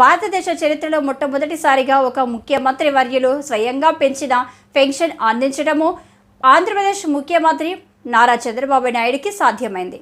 భారతదేశ చరిత్రలో మొట్టమొదటిసారిగా ఒక ముఖ్యమంత్రి వర్యులు స్వయంగా పెంచిన పెన్షన్ అందించడము ఆంధ్రప్రదేశ్ ముఖ్యమంత్రి నారా చంద్రబాబు నాయుడికి సాధ్యమైంది.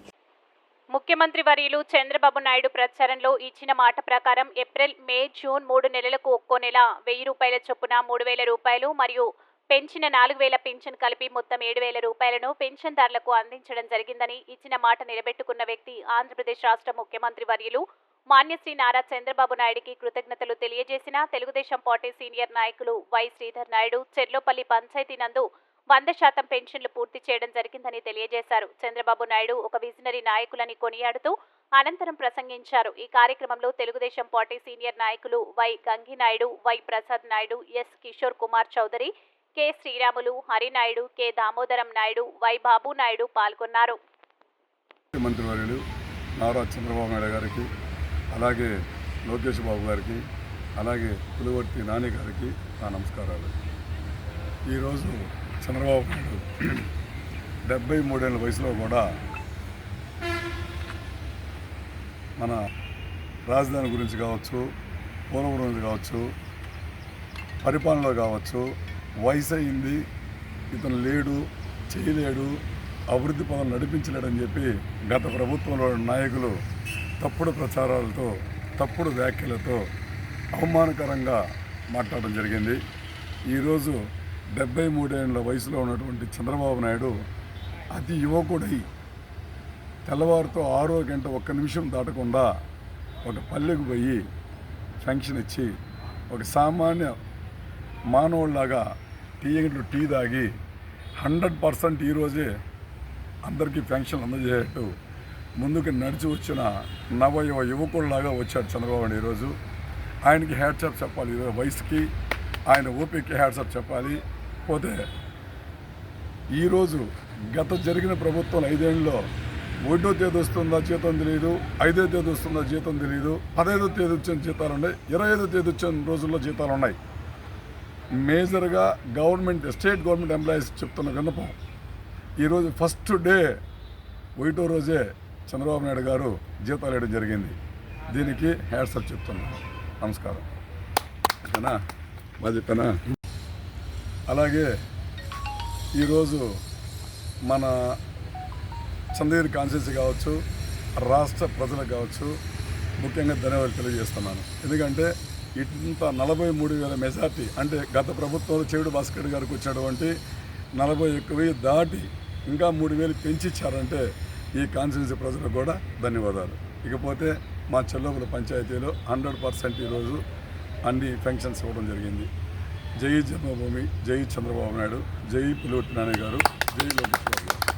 ముఖ్యమంత్రి వర్యులు చంద్రబాబు నాయుడు ప్రచారంలో ఇచ్చిన మాట ప్రకారం ఏప్రిల్ మే జూన్ మూడు నెలలకు ఒక్కో నెల వెయ్యి రూపాయల చొప్పున మూడు వేల రూపాయలు మరియు పెంచిన నాలుగు వేల పెన్షన్ కలిపి మొత్తం ఏడు వేల రూపాయలను పెన్షన్దారులకు అందించడం జరిగిందని ఇచ్చిన మాట నిలబెట్టుకున్న వ్యక్తి ఆంధ్రప్రదేశ్ రాష్ట్ర ముఖ్యమంత్రి వర్యులు మాన్యశ్రీ నారా చంద్రబాబు నాయుడికి కృతజ్ఞతలు తెలియజేసిన తెలుగుదేశం పార్టీ సీనియర్ నాయకులు వై శ్రీధర్ నాయుడు చెర్లోపల్లి పంచాయతీ నందు వంద శాతం పెన్షన్లు పూర్తి చేయడం జరిగిందని తెలియజేశారు. చంద్రబాబు నాయుడు ఒక విజనరీ నాయకులని కొనియాడుతూ అనంతరం ప్రసంగించారు. ఈ కార్యక్రమంలో తెలుగుదేశం పార్టీ సీనియర్ నాయకులు Y Ganginaidu Y Prasad Naidu S Kishore Kumar Chowdary K Sriramulu Harinaidu K Damodaram Naidu Y Babu Naidu పాల్గొన్నారు. నారా చంద్రబాబు నాయుడు గారికి అలాగే లోకేష్ బాబు గారికి అలాగే పులివర్తి నాని గారికి నా నమస్కారాలు. ఈరోజు చంద్రబాబు నాయుడు డెబ్బై మూడేళ్ళ వయసులో కూడా మన రాజధాని గురించి కావచ్చు పోలవరం గురించి కావచ్చు పరిపాలనలో కావచ్చు వయసు అయింది ఇతను లేడు చేయలేడు అభివృద్ధి పనులు నడిపించలేడని చెప్పి గత ప్రభుత్వంలో నాయకులు తప్పుడు ప్రచారాలతో తప్పుడు వ్యాఖ్యలతో అవమానకరంగా మాట్లాడడం జరిగింది. ఈరోజు డెబ్బై మూడేళ్ళ వయసులో ఉన్నటువంటి చంద్రబాబు నాయుడు అతి యువకుడై తెల్లవారితో ఆరో గంట ఒక్క నిమిషం దాటకుండా ఒక పల్లెకు పోయి ఫంక్షన్ ఇచ్చి ఒక సామాన్య మానవుల్లాగా టీ గంటలు టీ తాగి హండ్రెడ్ పర్సెంట్ ఈరోజే అందరికీ పెన్షన్ అందజేయట్టు ముందుకు నడిచి వచ్చిన నవయువ యువకుల్లాగా వచ్చాడు చంద్రబాబు నాయుడు ఈరోజు. ఆయనకి హ్యాట్సాప్ చెప్పాలి ఈరోజు వయసుకి. ఆయన ఓపికకి హ్యాట్సాప్ చెప్పాలి. పోతే ఈరోజు గత జరిగిన ప్రభుత్వం ఐదేళ్ళలో ఒకటో తేదీ వస్తుందా జీతం తెలియదు ఐదో తేదీ వస్తుందా జీతం తెలియదు పదహైదో తేదీ వచ్చిన జీతాలు ఉన్నాయి ఇరవై ఐదో తేదీ వచ్చిన రోజుల్లో జీతాలు ఉన్నాయి. మేజర్గా గవర్నమెంట్ స్టేట్ గవర్నమెంట్ ఎంప్లాయీస్ చెప్తున్న విన్నపం. ఈరోజు ఫస్ట్ డే ఒకటో రోజే చంద్రబాబు నాయుడు గారు జీతాలు వేయడం జరిగింది. దీనికి హ్యాట్సప్ చెప్తున్నాను నమస్కారం. ఓకేనా బాగా చెప్పానా? అలాగే ఈరోజు మన చంద్రగిరి కాన్స్టిట్యూన్సీ కావచ్చు రాష్ట్ర ప్రజలకు కావచ్చు ముఖ్యంగా ధన్యవాదాలు తెలియజేస్తున్నాను. ఎందుకంటే ఇంత నలభై మూడు వేల మెజార్టీ అంటే గత ప్రభుత్వంలో చెవిడు భాస్కర్ గారికి వచ్చినటువంటి నలభై ఒక్క వెయ్యి దాటి ఇంకా మూడు వేలు పెంచి ఇచ్చారంటే ఈ కాన్స్టిట్యూన్సీ ప్రజలకు కూడా ధన్యవాదాలు. ఇకపోతే మా చెల్లోపుల పంచాయతీలో హండ్రెడ్ పర్సెంట్ ఈరోజు అన్ని ఫంక్షన్స్ ఇవ్వడం జరిగింది. జై జన్మభూమి జై చంద్రబాబు నాయుడు జై పులివెట్టి నాని గారు జై లోకేష్ బాబు గారు.